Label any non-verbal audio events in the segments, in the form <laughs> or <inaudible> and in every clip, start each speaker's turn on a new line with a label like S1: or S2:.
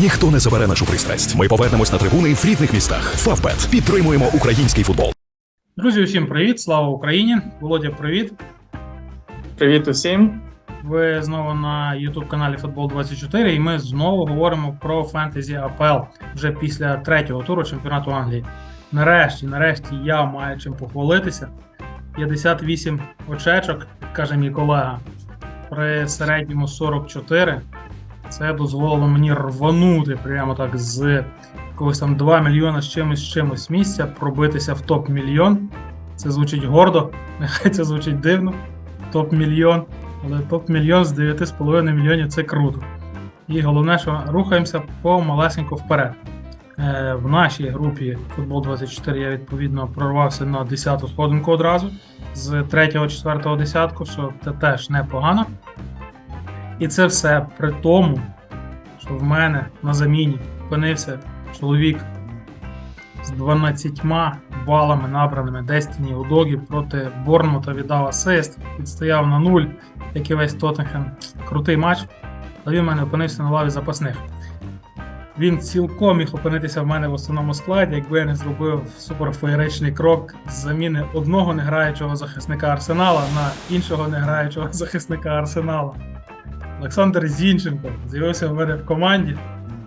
S1: Ніхто не забере нашу пристрасть. Ми повернемось на трибуни в рідних містах. Фавбет підтримуємо український футбол.
S2: Друзі, усім привіт! Слава Україні! Володя, привіт!
S3: Привіт усім.
S2: Ви знову на youtube каналі Футбол 24 і ми знову говоримо про фентезі АПЛ вже після третього туру чемпіонату Англії. Нарешті, нарешті, я маю чим похвалитися. 58 очечок, каже мій колега, при середньому 44. Це дозволило мені рванути прямо так з якогось там 2 мільйона з чимось з чимось місця, пробитися в топ мільйон. Це звучить гордо, <laughs> нехай це звучить дивно. Топ мільйон. Але топ мільйон з 9,5 мільйонів це круто. І головне, що рухаємося помалесенько вперед. Е, в нашій групі Футбол 24 я відповідно прорвався на 10-ту сходинку одразу з 3-4 десятку, що це теж непогано. І це все при тому, що в мене на заміні опинився чоловік з 12 балами набраними Destiny Удогі проти Борнмута віддав асист, відстояв на 0, як і весь Тоттенхем. Крутий матч, але він в мене опинився на лаві запасних. Він цілком міг опинитися в мене в основному складі, якби я не зробив суперфеєричний крок з заміни одного неграючого захисника Арсенала на іншого неграючого <laughs> захисника Арсенала. Олександр Зінченко з'явився в мене в команді.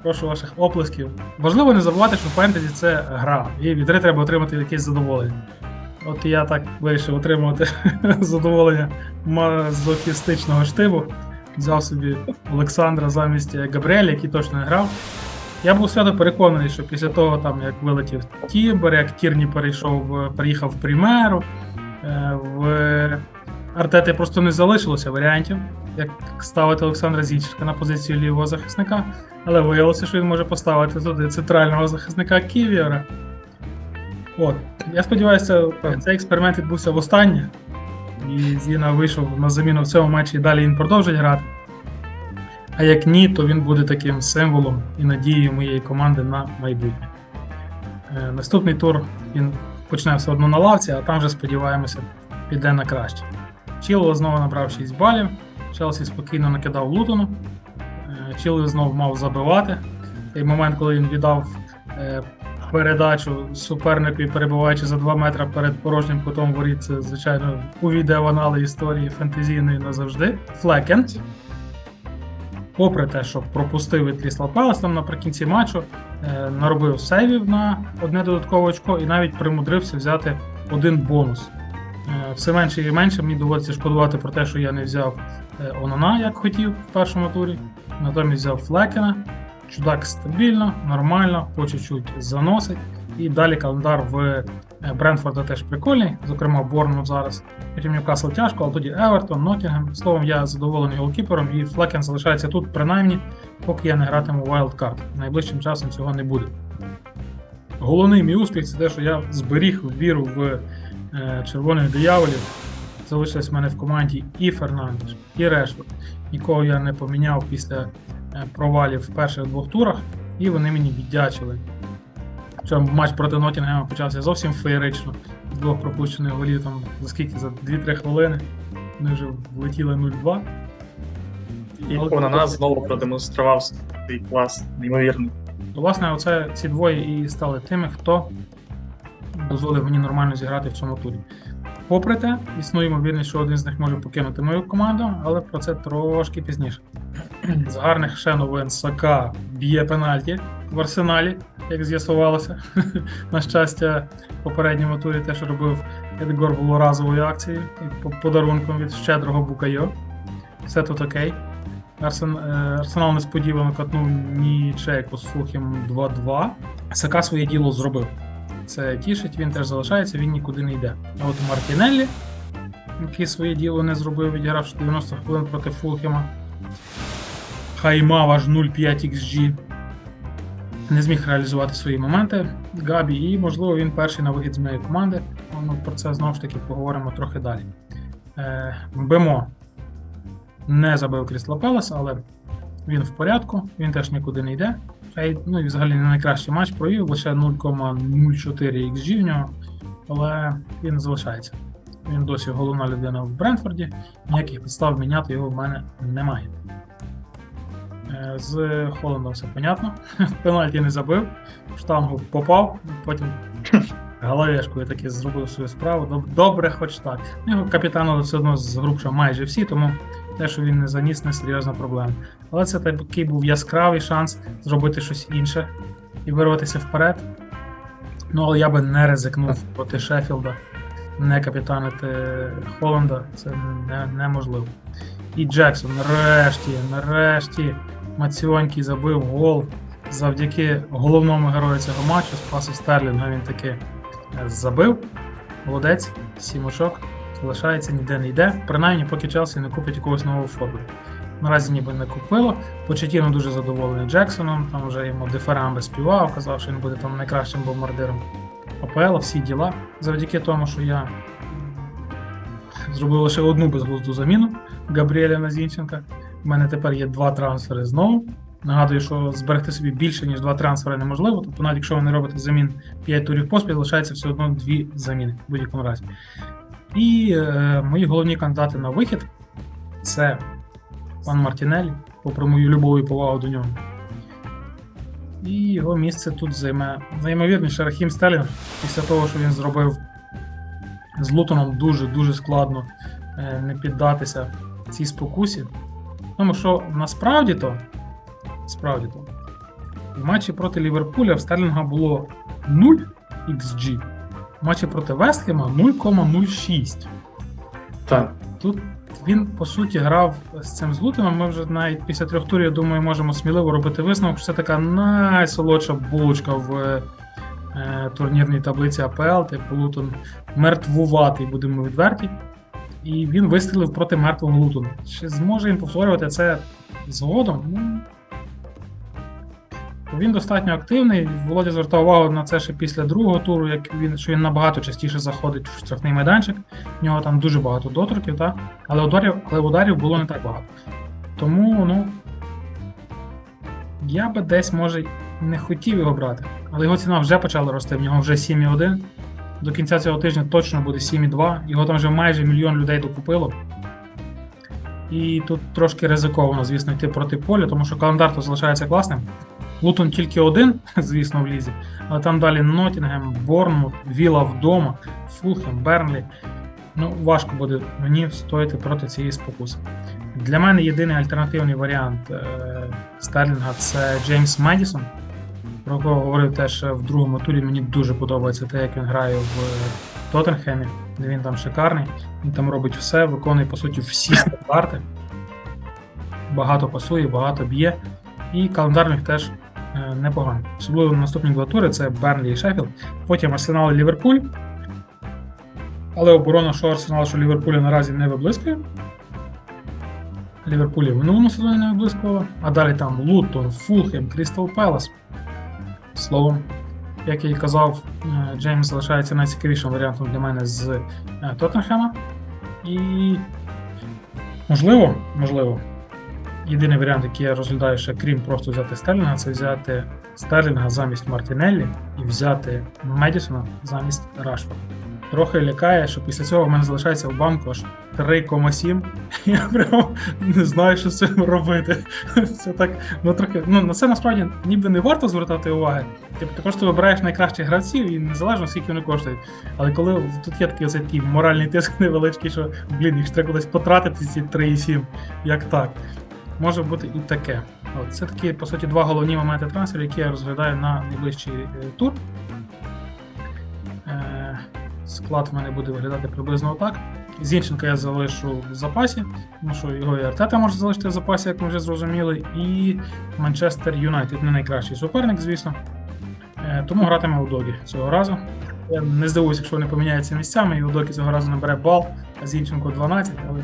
S2: Прошу ваших оплесків. Важливо не забувати, що фентезі це гра, і від гри треба отримати якесь задоволення. От я так вирішив отримувати <laughs> задоволення мазохістичного штибу. Взяв собі Олександра замість Габріеля, який точно не грав. Я був свято переконаний, що після того, там, як вилетів Тімбер, як Тірні перейшов, в- переїхав в Примеру, е, в Артети просто не залишилося варіантів, як ставити Олександра Зінченка на позицію лівого захисника, але виявилося, що він може поставити туди центрального захисника Ківіора. От. Я сподіваюся, цей експеримент відбувся востаннє. І Зіна вийшов на заміну в цьому матчі і далі він продовжить грати. А як ні, то він буде таким символом і надією моєї команди на майбутнє. Е, Наступний тур він почне все одно на лавці, а там вже сподіваємося, піде на краще. Чіло знову набрав 6 балів. Челсі спокійно накидав Лутону. Е, Чіло знову мав забивати. Той момент, коли він віддав е, передачу супернику і перебуваючи за 2 метри перед порожнім кутом воріт, це, звичайно, увійде в анали історії фентезійної назавжди. Флекен. Попри те, що пропустив від Крісла Палас там наприкінці матчу, е, наробив сейвів на одне додаткове очко і навіть примудрився взяти один бонус. Е, Все менше і менше мені доводиться шкодувати про те, що я не взяв е, Онана, як хотів в першому турі. Натомість взяв Флекена. Чудак стабільно, нормально, по чуть-чуть заносить. І далі календар в е, Брентфорда теж прикольний, зокрема Борнмут зараз. Потім Ньюкасл тяжко, але тоді Евертон, Ноттінгем. Словом, я задоволений голкіпером, і Флекен залишається тут, принаймні, поки я не гратиму Wildcard. Найближчим часом цього не буде. Головний мій успіх це те, що я зберіг віру в е, червоних дияволів. Залишились в мене в команді і Фернандеш, і Решфорд. Нікого я не поміняв після е, провалів в перших двох турах, і вони мені віддячили. Причому матч проти Ноттінгема почався зовсім феєрично. З двох пропущених голів там за скільки? За 2-3 хвилини. Вони вже влетіли 0-2.
S3: І на нас знову продемонстрував свій клас, неймовірний.
S2: Власне, оце ці двоє і стали тими, хто дозволив мені нормально зіграти в цьому турі. Попри те, існує ймовірність, що один з них може покинути мою команду, але про це трошки пізніше. З гарних ще новин б'є пенальті в арсеналі, як з'ясувалося. На щастя, в попередньому турі теж робив Едгор було разовою акцією і подарунком від щедрого Букайо. Все тут окей. Арсен... е, Арсенал несподівано катнув нічейку з Фулхем 2-2. Сака своє діло зробив. Це тішить, він теж залишається, він нікуди не йде. А от Мартінеллі, який своє діло не зробив, відігравши 90 хвилин проти Фулхема. Хай мав аж 0,5 XG. Не зміг реалізувати свої моменти Габі, і, можливо, він перший на вихід з моєї команди. Ну, про це знову ж таки поговоримо трохи далі. Е, Бемо не забив Крісла Пелес, але він в порядку, він теж нікуди не йде. Ну і взагалі не найкращий матч провів, лише 0,04 XG в нього, але він залишається. Він досі головна людина в Брентфорді, ніяких підстав міняти його в мене немає. Е, З Холландом все понятно. <laughs> Пенальті не забив, штангу попав, потім головешкою таки зробив свою справу. Добре, хоч так. Його капітану все одно згрубша майже всі, тому те, що він не заніс, не серйозна проблема. Але це такий був яскравий шанс зробити щось інше і вирватися вперед. Ну, але я би не ризикнув проти Шеффілда, не капітанити Холланда, це не, неможливо. І Джексон, нарешті, нарешті, Маціонький забив гол завдяки головному герою цього матчу, Спасу Стерлінга, він таки е, забив. Молодець, сім очок, залишається, ніде не йде. Принаймні, поки Челсі не купить якогось нового форму. Наразі ніби не купило. Почетіно дуже задоволений Джексоном, там вже йому дифарамби співав, казав, що він буде там найкращим бомбардиром АПЛ, всі діла. Завдяки тому, що я зробив лише одну безглузду заміну Габріеля на Зінченка. У мене тепер є два трансфери знову. Нагадую, що зберегти собі більше, ніж два трансфери неможливо. Тобто, навіть якщо ви не робите замін 5 турів поспіль, лишається все одно дві заміни в будь-якому разі. І е, мої головні кандидати на вихід це пан Мартінелі, попри мою любов і повагу до нього. І його місце тут займе неймовірніше Рахім Стелінг. Після того, що він зробив з Лутоном дуже-дуже складно е, не піддатися цій спокусі. Тому що насправді то, справді то, в матчі проти Ліверпуля в Стерлінга було 0 XG, в матчі проти Вестхема 0,06.
S3: Так.
S2: Тут він по суті грав з цим злутином. Ми вже навіть після трьох турів, я думаю, можемо сміливо робити висновок, що це така найсолодша булочка в е, турнірній таблиці АПЛ, типу Лутон мертвуватий, будемо відверті. І він вистрілив проти мертвого Лутону. Чи зможе він повторювати це згодом? Він достатньо активний. Володя звертав увагу на це ще після другого туру, як він, що він набагато частіше заходить в штрафний майданчик. В нього там дуже багато доторків, так? але ударів, але ударів було не так багато. Тому, ну. Я би десь, може, не хотів його брати, але його ціна вже почала рости, в нього вже 7,1. До кінця цього тижня точно буде 7,2. Його там вже майже мільйон людей докупило. І тут трошки ризиковано, звісно, йти проти поля, тому що календар то залишається класним. Лутон тільки один, звісно, в лізі, але там далі Ноттінгем, Борнмут, Віла вдома, Фулхем, Бернлі. Ну, важко буде мені стояти проти цієї спокуси. Для мене єдиний альтернативний варіант е, Стерлінга це Джеймс Медісон, про кого говорив теж в другому турі. Мені дуже подобається те, як він грає в Тоттенхемі, він там шикарний. Він там робить все, виконує по суті всі стандарти. Багато пасує, багато б'є. І календар в них теж е, непоганий. Особливо наступні два тури це Бернлі і Шеффілд. Потім Арсенал і Ліверпуль. Але оборона, що Арсенал, що Ліверпуля наразі не виблискує. Ліверпулі в минулому сезоні не виблискувало. А далі там Лутон, Фулхем, Крістал Пелас. Словом, як я і казав, е, Джеймс залишається найцікавішим варіантом для мене з е, Тоттенхема. І можливо, можливо, єдиний варіант, який я розглядаю ще, крім просто взяти Стерлінга, це взяти Стерлінга замість Мартінеллі і взяти Медісона замість Рашфорда. Трохи лякає, що після цього в мене залишається в банку аж 3,7. <laughs> Я прям не знаю, що з цим робити. <laughs> Це так, ну трохи. Ну на це насправді ніби не варто звертати уваги. Типу, ти просто вибираєш найкращих гравців і незалежно скільки вони коштують. Але коли тут є такий ось такий моральний тиск невеличкий, що блін, їх треба кудись потратити ці 3,7, як так. Може бути і таке. От, це такі, по суті, два головні моменти трансферу, які я розглядаю на найближчий е, тур. Е, склад в мене буде виглядати приблизно отак. Зінченка я залишу в запасі, тому що його і Артета може залишити в запасі, як ми вже зрозуміли, і Манчестер Юнайтед не найкращий суперник, звісно. Е, тому гратиме у Догі цього разу. Я не здивуюся, якщо вони поміняються місцями, і Удокі цього разу набере бал, а Зінченко 12, але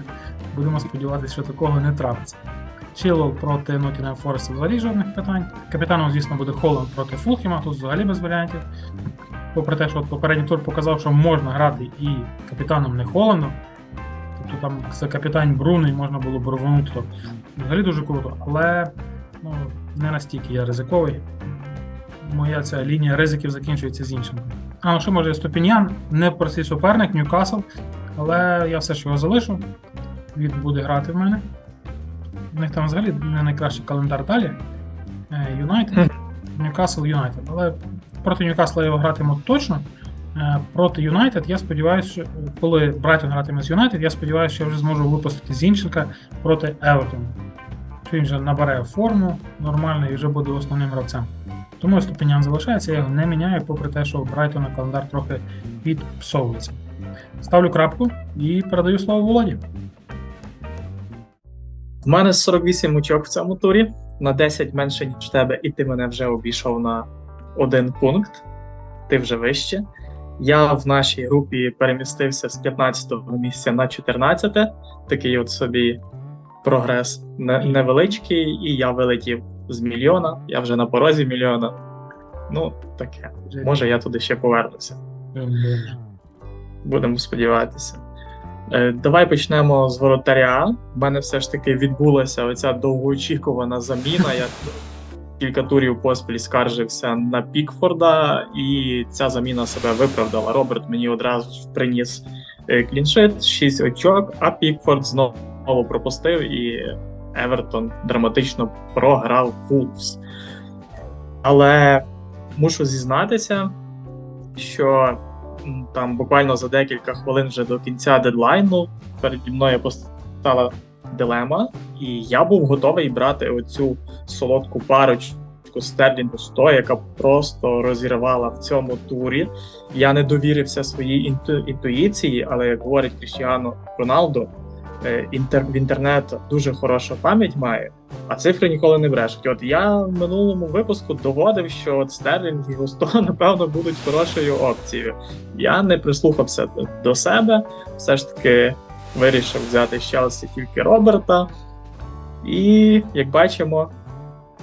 S2: будемо сподіватися, що такого не трапиться. Чилвелл проти Nottingham Forest взагалі жодних питань. Капітаном, звісно, буде Холланд проти Фулхема, тут взагалі без варіантів. Попри те, що от попередній тур показав, що можна грати і капітаном не Холландом. Тобто там за капітан Бруно і можна було б рвонути, то взагалі дуже круто. Але ну, не настільки я ризиковий. Моя ця лінія ризиків закінчується з іншим. А ну що може Ступіньян, не простий суперник, Ньюкасл, але я все ж його залишу. Він буде грати в мене. У них там взагалі не найкращий календар далі. Е, Юнайтед, Ньюкасл Юнайтед. Але проти Ньюкасла його гратимуть точно. Е, Проти Юнайтед я сподіваюся, що коли Брайтон гратиме з Юнайтед, я сподіваюся, що я вже зможу випустити Зінченка проти Евертону. Що Він вже набере форму нормально і вже буде основним гравцем. Тому Ступенян залишається, я його не міняю, попри те, що у Брайтона календар трохи підпсовується. Ставлю крапку і передаю слово Володі.
S3: В мене 48 очок в цьому турі, на 10 менше, ніж тебе, і ти мене вже обійшов на один пункт. Ти вже вище. Я в нашій групі перемістився з 15-го місця на 14-те. Такий от собі прогрес невеличкий, і я вилетів з мільйона. Я вже на порозі мільйона. Ну, таке. Може, я туди ще повернуся. Будемо сподіватися. Е, Давай почнемо з воротаря. У мене все ж таки відбулася оця довгоочікувана заміна. Я кілька турів поспіль скаржився на Пікфорда, і ця заміна себе виправдала. Роберт мені одразу приніс е, кліншит, 6 очок, а Пікфорд знову пропустив, і Евертон драматично програв Вулфс. Але мушу зізнатися, що там буквально за декілька хвилин вже до кінця дедлайну переді мною постала дилема, і я був готовий брати оцю солодку парочку Стерлінгу 100, яка просто розірвала в цьому турі. Я не довірився своїй інту- інтуїції, але як говорить Кріштіану Роналдо, інтер, в інтернет дуже хороша пам'ять має, а цифри ніколи не брешуть. От я в минулому випуску доводив, що от Стерлінг і Густо, <laughs> напевно, будуть хорошою опцією. Я не прислухався до- себе, все ж таки вирішив взяти з Челсі тільки Роберта. І, як бачимо,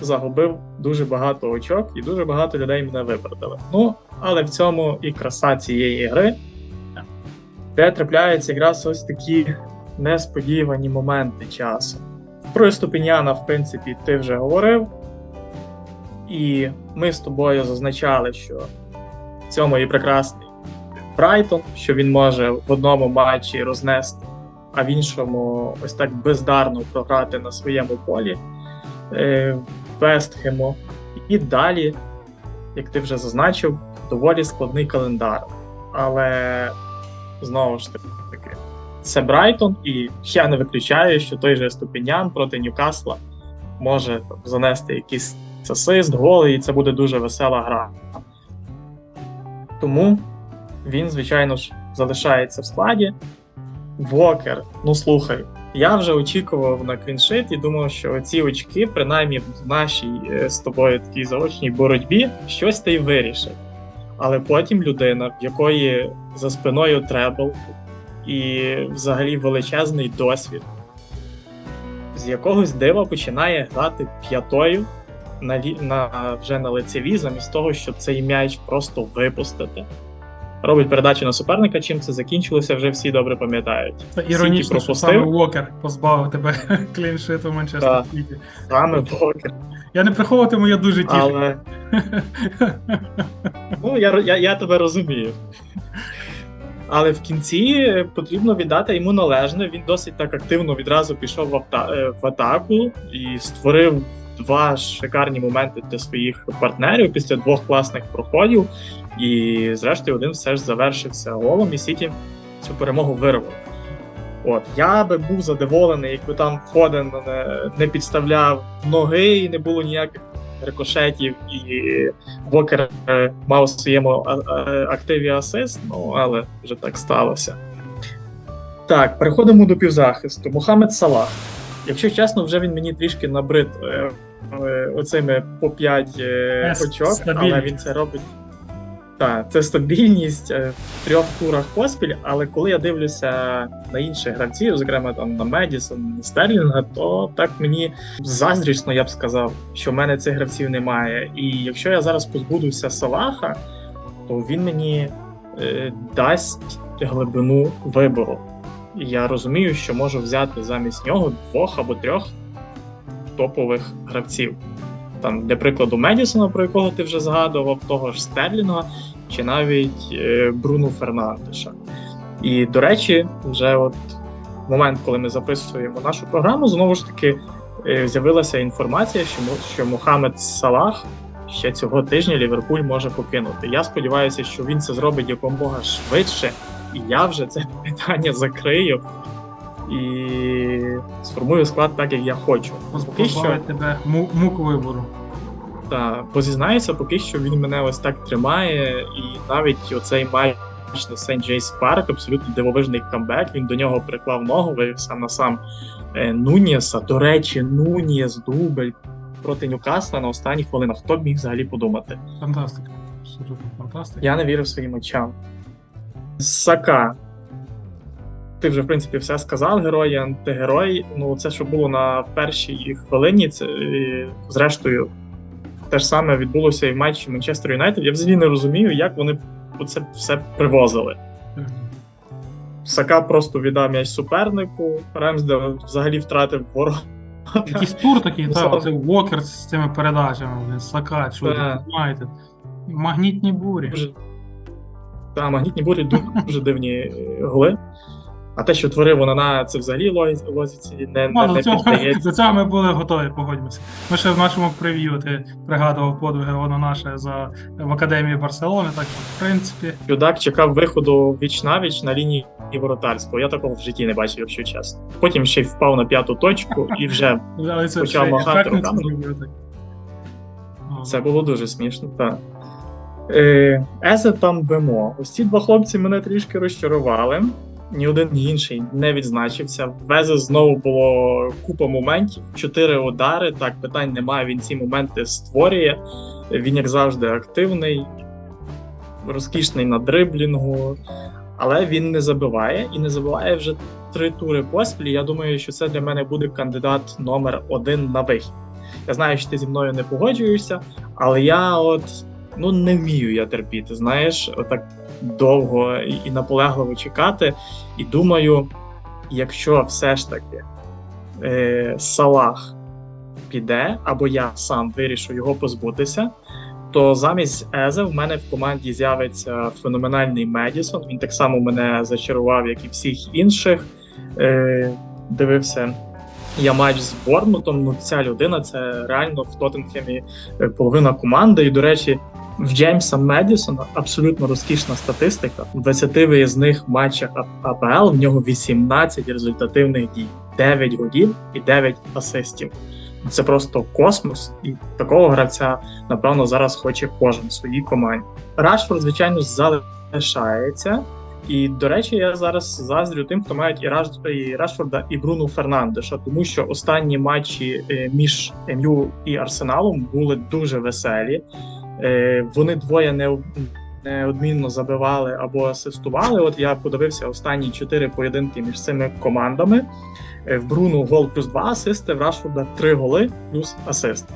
S3: загубив дуже багато очок, і дуже багато людей мене виправдали. Ну, але в цьому і краса цієї гри, де трапляються якраз ось такі несподівані моменти часу. Про Ступіняна, в принципі, ти вже говорив. І ми з тобою зазначали, що в цьому і прекрасний Брайтон, що він може в одному матчі рознести, а в іншому ось так бездарно програти на своєму полі е, Вестхему. І далі, як ти вже зазначив, доволі складний календар. Але знову ж таки, це Брайтон, і я не виключаю, що той же Ступінян проти Ньюкасла може там, занести якийсь асист, голи, і це буде дуже весела гра. Тому він, звичайно ж, залишається в складі. Вокер, ну слухай, я вже очікував на кліншит і думав, що ці очки, принаймні в нашій е, з тобою такій заочній боротьбі, щось та й вирішить. Але потім людина, в якої за спиною требл і взагалі величезний досвід, з якогось дива починає грати п'ятою на, на вже на лицеві, замість того, щоб цей м'яч просто випустити. Робить передачу на суперника, чим це закінчилося, вже всі добре пам'ятають.
S2: Це іронічно, що саме Уокер позбавив тебе <laughs> кліншиту Манчестер Сіті.
S3: Саме Вокер.
S2: Я не приховуватиму, я дуже тіший.
S3: Але <laughs> ну, я, я, я тебе розумію. Але в кінці потрібно віддати йому належне. Він досить так активно відразу пішов в, авта, е, в атаку і створив два шикарні моменти для своїх партнерів після двох класних проходів. І, зрештою, один все ж завершився голом, і Сіті цю перемогу вирвав. От я би був задоволений, якби там Фоден не, не підставляв ноги і не було ніяких рикошетів, і Вокер мав у своєму активі асист, ну але вже так сталося. Так, переходимо до півзахисту. Мохамед Салах. Якщо чесно, вже він мені трішки набрид е, е, оцими по 5 е,
S2: Е,
S3: очок, але він це робить. Так, це стабільність е, в трьох турах поспіль, але коли я дивлюся на інших гравців, зокрема там на Медісон, Стерлінга, то так мені заздрісно я б сказав, що в мене цих гравців немає. І якщо я зараз позбудуся Салаха, то він мені е, дасть глибину вибору. І я розумію, що можу взяти замість нього двох або трьох топових гравців. Там, для прикладу, Медісона, про якого ти вже згадував, того ж Стерлінга, чи навіть е, Бруно Фернандеша. І, до речі, вже от в момент, коли ми записуємо нашу програму, знову ж таки е, з'явилася інформація, що, що Мохамед Салах ще цього тижня Ліверпуль може покинути. Я сподіваюся, що він це зробить якомога швидше, і я вже це <laughs> питання закрию і сформую склад так, як я хочу. Поки що,
S2: тебе му- мук вибору.
S3: та, бо зізнаюся, поки що він мене ось так тримає, і навіть оцей матч на Сент Джейс Парк абсолютно дивовижний камбек. Він до нього приклав ногу, вивів сам на сам е, До речі, Нунієс дубль проти Ньюкасла на останніх хвилинах. Хто б міг взагалі подумати?
S2: Фантастика. Абсолютно фантастика.
S3: Я не вірив своїм очам. Сака. Ти вже, в принципі, все сказав. Герой, антигерой. Ну, це, що було на першій хвилині, це е, зрештою те ж саме відбулося і в матчі Манчестер Юнайтед. Я взагалі не розумію, як вони це все привозили. Сака просто віддав м'яч супернику. Ремсдел взагалі втратив ворога.
S2: Якийсь тур такий, та,
S3: слава-
S2: оце Уокер з цими передачами, Сака, що
S3: Так.
S2: знаєте. Магнітні бурі.
S3: Дуже... Та, магнітні бурі дуже, дуже дивні е, голи. А те, що творив Онана, це взагалі лозіці не, не,
S2: Ну,
S3: не
S2: цього,
S3: піддається.
S2: до цього ми були готові, погодьмося. Ми ще в нашому прев'ю ти пригадував подвиги воно наше за в Академії Барселони, так в принципі,
S3: Юдак чекав виходу віч навіч на лінії воротарського. Я такого в житті не бачив, якщо чесно. Потім ще й впав на п'яту точку і вже <laughs> Почав махати руками.
S2: це
S3: було дуже смішно. Так. Е, Езе там Бемо. Ось ці два хлопці мене трішки розчарували. Ні один, ні інший не відзначився. В Езе знову було купа моментів, чотири удари. Так, питань немає. Він ці моменти створює. Він, як завжди, активний, розкішний на дриблінгу, але він не забиває і не забиває вже три тури поспіль. Я думаю, що це для мене буде кандидат номер один на вихід. Я знаю, що ти зі мною не погоджуєшся, але я от ну не вмію я терпіти. Знаєш, отак довго і, наполегливо чекати. І думаю, якщо все ж таки е, Салах піде, або я сам вирішу його позбутися, то замість Езе в мене в команді з'явиться феноменальний Медісон. Він так само мене зачарував, як і всіх інших. Е, дивився я матч з Бормутом. Ну, ця людина це реально в Тоттенхемі е, половина команди. І, до речі, в Джеймса Медісона абсолютно розкішна статистика. У 20 виїзних матчах АПЛ в нього 18 результативних дій, 9 голів і 9 асистів. Це просто космос, і такого гравця, напевно, зараз хоче кожен в своїй команді. Рашфорд, звичайно, залишається. І, до речі, я зараз заздрю тим, хто мають і, Раш, і Рашфорда, і Бруну Фернандеша, тому що останні матчі е, між МЮ і Арсеналом були дуже веселі. Е, Вони двоє не, неодмінно забивали або асистували. От я подивився останні чотири поєдинки між цими командами. Е, В Бруну гол плюс два асисти, в Рашфорда три голи плюс асист.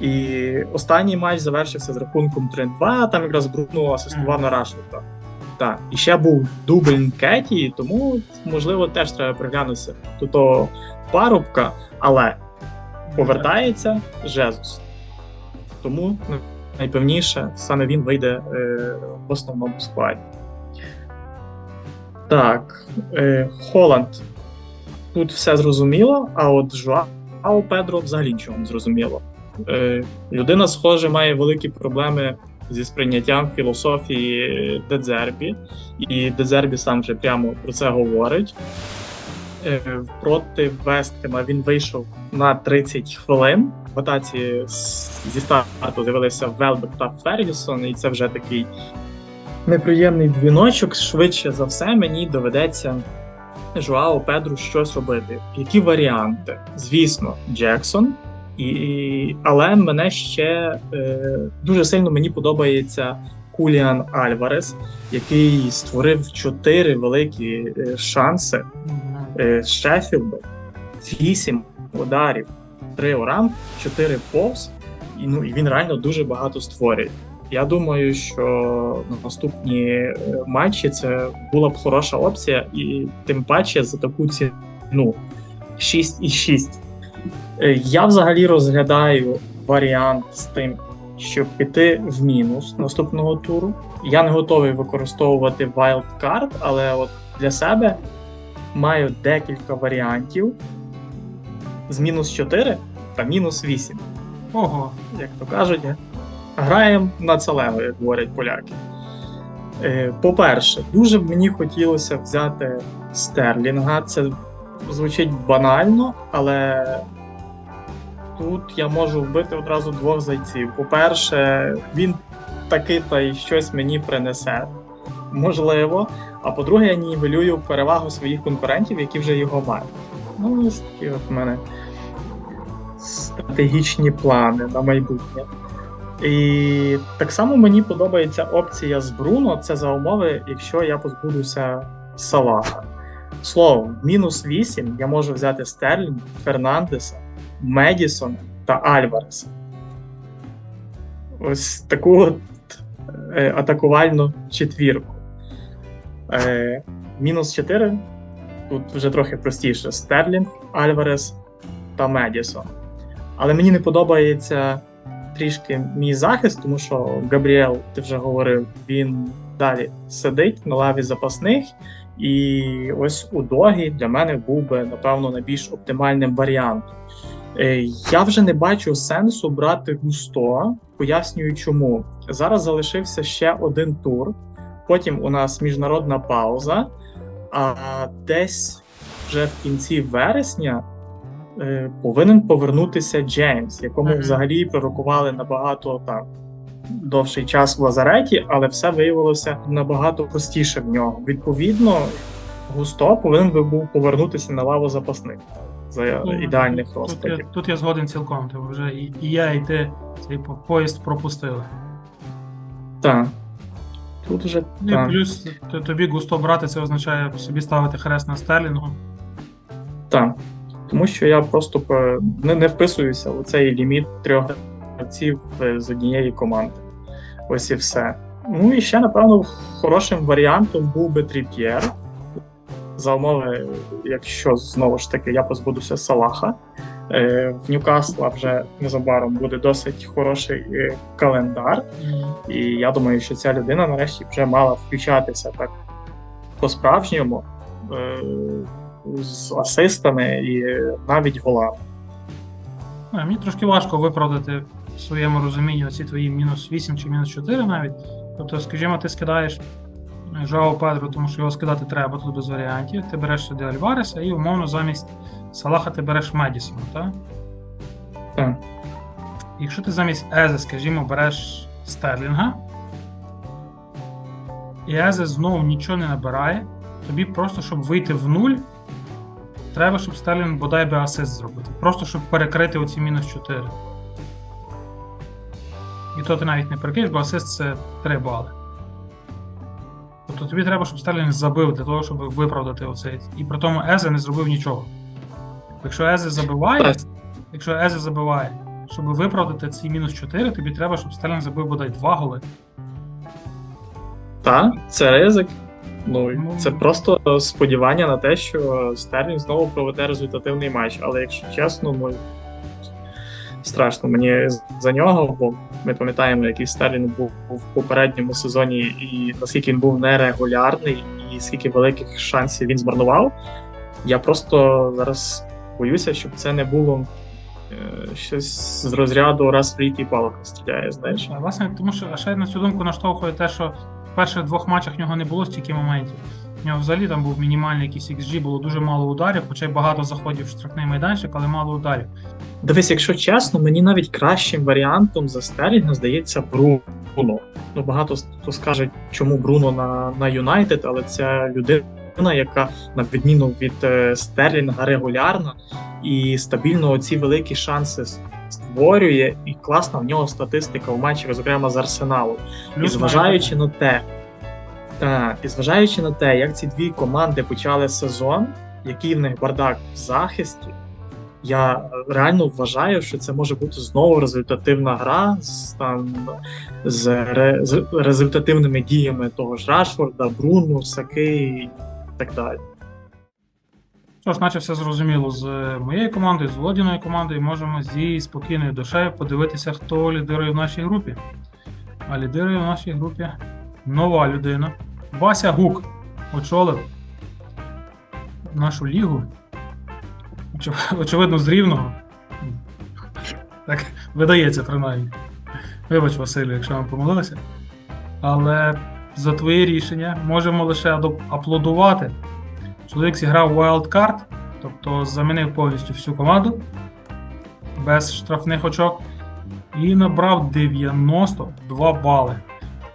S3: І останній матч завершився з рахунком 3-2. Там якраз Бруно асистував на Рашфорда. Так, і ще був дубль Нкеті, тому можливо теж треба приглянутися до того парубка, але повертається Жезус. Тому найпевніше саме він вийде е, в основному складі. Так, е, Холланд. Тут все зрозуміло, а от Жуао Педро взагалі нічого не зрозуміло. Е, людина, схоже, має великі проблеми зі сприйняттям філософії Дедзербі, і Дедзербі сам вже прямо про це говорить. Е, Проти Вестхема він вийшов на 30 хвилин. В атаці зі старту з'явилися Велбек та Фергюсон, і це вже такий неприємний дзвіночок. Швидше за все, мені доведеться Жуао Педру щось робити. Які варіанти? Звісно, Джексон. І, але мене ще е, дуже сильно мені подобається Куліан Альварес, який створив чотири великі е, шанси з Шеффілду, вісім ударів, три орам, чотири повз, і, ну, і він реально дуже багато створює. Я думаю, що на наступні е, матчі це була б хороша опція, і тим паче за таку ціну 6,6. Е, Я взагалі розглядаю варіант з тим, щоб піти в мінус наступного туру. Я не готовий використовувати wildcard, але от для себе маю декілька варіантів. з мінус 4 та мінус 8.
S2: Ого.
S3: Як то кажуть, граємо на целего, як говорять поляки. Е, По-перше, дуже б мені хотілося взяти Стерлінга. Це звучить банально, але тут я можу вбити одразу двох зайців. По-перше, він таки та й щось мені принесе. Можливо. А по-друге, я нівелюю перевагу своїх конкурентів, які вже його мають. Ну, такі от в мене стратегічні плани на майбутнє. І так само мені подобається опція з Бруно. Це за умови, якщо я позбудуся Салаха. Словом, мінус 8 я можу взяти Стерлінг, Фернандеса, Медісона та Альвареса. Ось таку от е, атакувальну четвірку. Е, мінус 4. Тут вже трохи простіше: Стерлінг, Альварес та Медісон. Але мені не подобається трішки мій захист, тому що Габріел, ти вже говорив, він далі сидить на лаві запасних. І ось у Догі для мене був би, напевно, найбільш оптимальним варіантом. Е, Я вже не бачу сенсу брати густо, пояснюю чому. Зараз залишився ще один тур, потім у нас міжнародна пауза, а десь вже в кінці вересня е, повинен повернутися Джеймс, якому
S2: Мгм.
S3: взагалі пророкували набагато там довший час в лазареті, але все виявилося набагато простіше в нього. Відповідно, Густо повинен би був повернутися на лаву запасних за
S2: Ну,
S3: ідеальних
S2: Тут
S3: розкладів.
S2: тут я згоден цілком. Ти вже і, і я, і ти цей поїзд пропустили.
S3: Так. Тут вже
S2: Ну, І
S3: так.
S2: плюс тобі густо брати, це означає собі ставити хрест на стерлінгу.
S3: Так. Тому що я просто е, не, не вписуюся у цей ліміт трьох гравців е, з однієї команди. Ось і все. Ну і ще, напевно, хорошим варіантом був би Тріп'єр. За умови, якщо знову ж таки я позбудуся Салаха. Е, В Ньюкасла вже незабаром буде досить хороший е, календар. І я думаю, що ця людина нарешті вже мала включатися так по-справжньому е, з асистами і навіть голами.
S2: Мені трошки важко виправдати в своєму розумінні оці твої мінус 8 чи мінус 4 навіть. Тобто, скажімо, ти скидаєш Жао Педро, тому що його скидати треба тут без варіантів. Ти береш сюди Альвареса і умовно замість Салаха ти береш Медісона, так?
S3: Так.
S2: Якщо ти замість Езе, скажімо, береш Стерлінга, і Езе знову нічого не набирає, тобі просто, щоб вийти в нуль, треба, щоб Стерлінг бодай би асист зробити. Просто щоб перекрити оці мінус 4. І то ти навіть не перекриєш, бо асист це 3 бали. Тобто тобі треба, щоб Стерлінг забив для того, щоб виправдати оцей. І при тому Езе не зробив нічого. Якщо Езе забиває, якщо Езе забиває, щоб виправдати ці мінус 4, тобі треба, щоб Стерлінг забив бодай 2 голи.
S3: Так, це ризик. Ну,
S2: Ну.
S3: це просто сподівання на те, що Стерлінг знову проведе результативний матч. Але якщо чесно, ну страшно мені за нього, бо ми пам'ятаємо, який Стерлінг був в попередньому сезоні, і наскільки він був нерегулярний, і скільки великих шансів він змарнував. Я просто зараз боюся, щоб це не було е, щось з розряду раз в рік і палка стріляє, знаєш.
S2: Власне, тому що а ще на цю думку наштовхує те, що в перших двох матчах в нього не було стільки моментів. В нього взагалі там був мінімальний якийсь XG, було дуже мало ударів, хоча й багато заходів в штрафний майданчик, але мало ударів.
S3: Дивись, якщо чесно, мені навіть кращим варіантом за Стерлінга здається Бруно. Ну багато хто скаже, чому Бруно на, на Юнайтед, але це людина, яка на відміну від е, Стерлінга регулярно і стабільно ці великі шанси створює, і класна в нього статистика в матчах, зокрема з Арсеналом. І зважаючи на те, так, і зважаючи на те, як ці дві команди почали сезон, який в них бардак в захисті, я е, реально вважаю, що це може бути знову результативна гра з там з, ре, з результативними діями того ж Рашфорда, Бруно, Саки і так далі.
S2: Що ж, наче все зрозуміло з е, моєю командою, з Володіною командою, можемо зі спокійною душею подивитися, хто лідирує в нашій групі. А лідирує в нашій групі нова людина. Вася Гук очолив нашу лігу. Очевидно, з рівного. Так видається, принаймні. Вибач, Василю, якщо ми помилилися. Але за твоє рішення можемо лише аплодувати. Чоловік зіграв wildcard, тобто замінив повністю всю команду без штрафних очок і набрав 92 бали.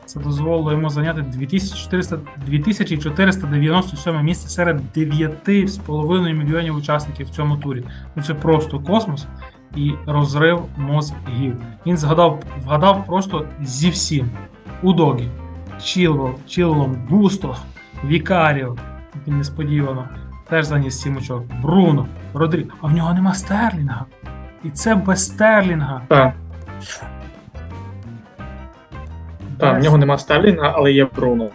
S2: Це дозволило йому зайняти 2400, 2497 місце серед 9,5 мільйонів учасників в цьому турі. Ну це просто космос і розрив мозгів. Він згадав, вгадав просто зі всім: Удогі, Чілвел, Чілвелом, Густо, Вікаріо, який несподівано, теж заніс 7 очок. Бруно, Родрі. А в нього нема Стерлінга. І це без Стерлінга.
S3: Так. Так, в нього нема Стерлінга, але є Бруно.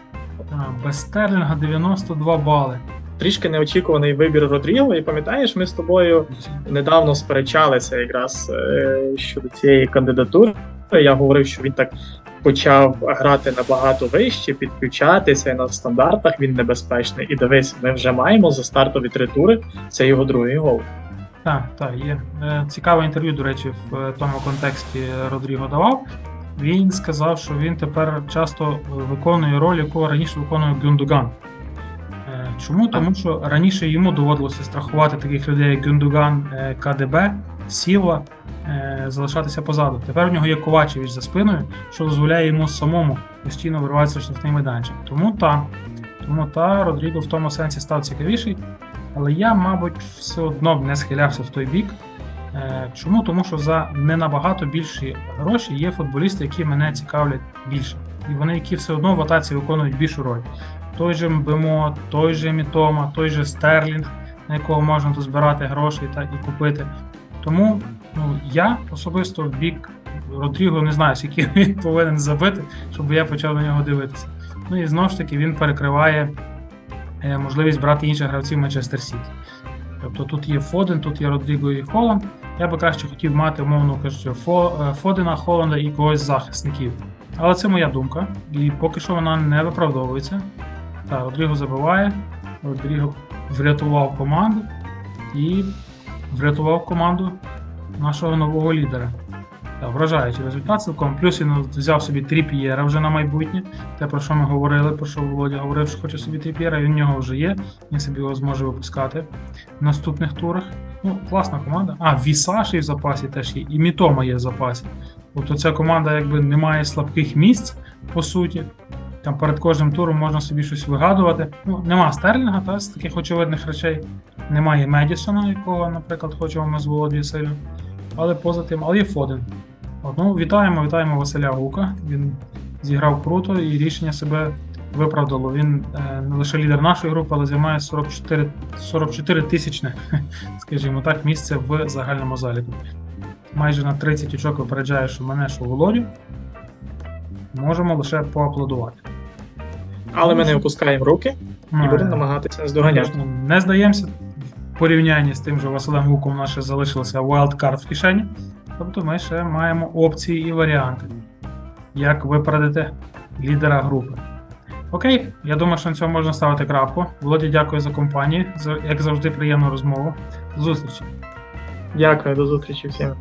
S2: А, без Стерлінга 92 бали.
S3: Трішки неочікуваний вибір Родріго, і пам'ятаєш, ми з тобою недавно сперечалися якраз е, щодо цієї кандидатури. Я говорив, що він так почав грати набагато вище, підключатися і на стандартах він небезпечний. І дивись, ми вже маємо за стартові три тури. Це його другий гол.
S2: Так, так, є. Е, Цікаве інтерв'ю, до речі, в е, тому контексті Родріго давав. Він сказав, що він тепер часто виконує роль, яку раніше виконує Гюндуган. Е, Чому? Тому що раніше йому доводилося страхувати таких людей, як Гюндуган, е, КДБ, Сіла, е, залишатися позаду. Тепер у нього є Ковачевич за спиною, що дозволяє йому самому постійно вириватися в штрафний майданчик. Тому та, тому та Родріго в тому сенсі став цікавіший. Але я, мабуть, все одно б не схилявся в той бік. Е, Чому? Тому що за не набагато більші гроші є футболісти, які мене цікавлять більше. І вони, які все одно в атаці виконують більшу роль. Той же Мбемо, той же Мітома, той же Стерлінг, на якого можна дозбирати гроші та і купити. Тому ну, я особисто в бік Родріго не знаю, скільки він повинен забити, щоб я почав на нього дивитися. Ну і знову ж таки він перекриває е, можливість брати інших гравців Манчестер Сіті. Тобто тут є Фоден, тут є Родріго і Холланд. Я би краще хотів мати, умовно кажучи, е, Фодена, Холланда і когось захисників. Але це моя думка, і поки що вона не виправдовується. Та, Родріго забиває, Родріго врятував команду і врятував команду нашого нового лідера. Так, вражаючий результат цілком. Плюс він взяв собі тріп'єра вже на майбутнє. Те, про що ми говорили, про що Володя говорив, що хоче собі тріп'єра, він в нього вже є. Він собі його зможе випускати в наступних турах. Ну, класна команда. А, Вісаші в запасі теж є, і Мітома є в запасі. Тобто ця команда якби не має слабких місць, по суті. Там перед кожним туром можна собі щось вигадувати. Ну, нема Стерлінга, та, з таких очевидних речей. Немає Медісона, якого, наприклад, хочемо ми з Володією сильно. Але поза тим, але є Фоден. От, ну, вітаємо, вітаємо Василя Гука. Він зіграв круто і рішення себе виправдало. Він е, не лише лідер нашої групи, але займає 44, 44 тисячне, <laughs> скажімо так, місце в загальному заліку. Майже на 30 очок випереджає, що мене, що Володю. Можемо лише поаплодувати.
S3: Але ми не опускаємо руки і
S2: Ну,
S3: будемо намагатися наздоганяти.
S2: Звісно, не здаємося. В порівнянні з тим же Василем Гуком у нас ще wildcard в кишені. Тобто ми ще маємо опції і варіанти, як випередити лідера групи. Окей, я думаю, що на цьому можна ставити крапку. Володі, дякую за компанію. Як завжди, приємну розмову. До зустрічі.
S3: Дякую, до зустрічі всім.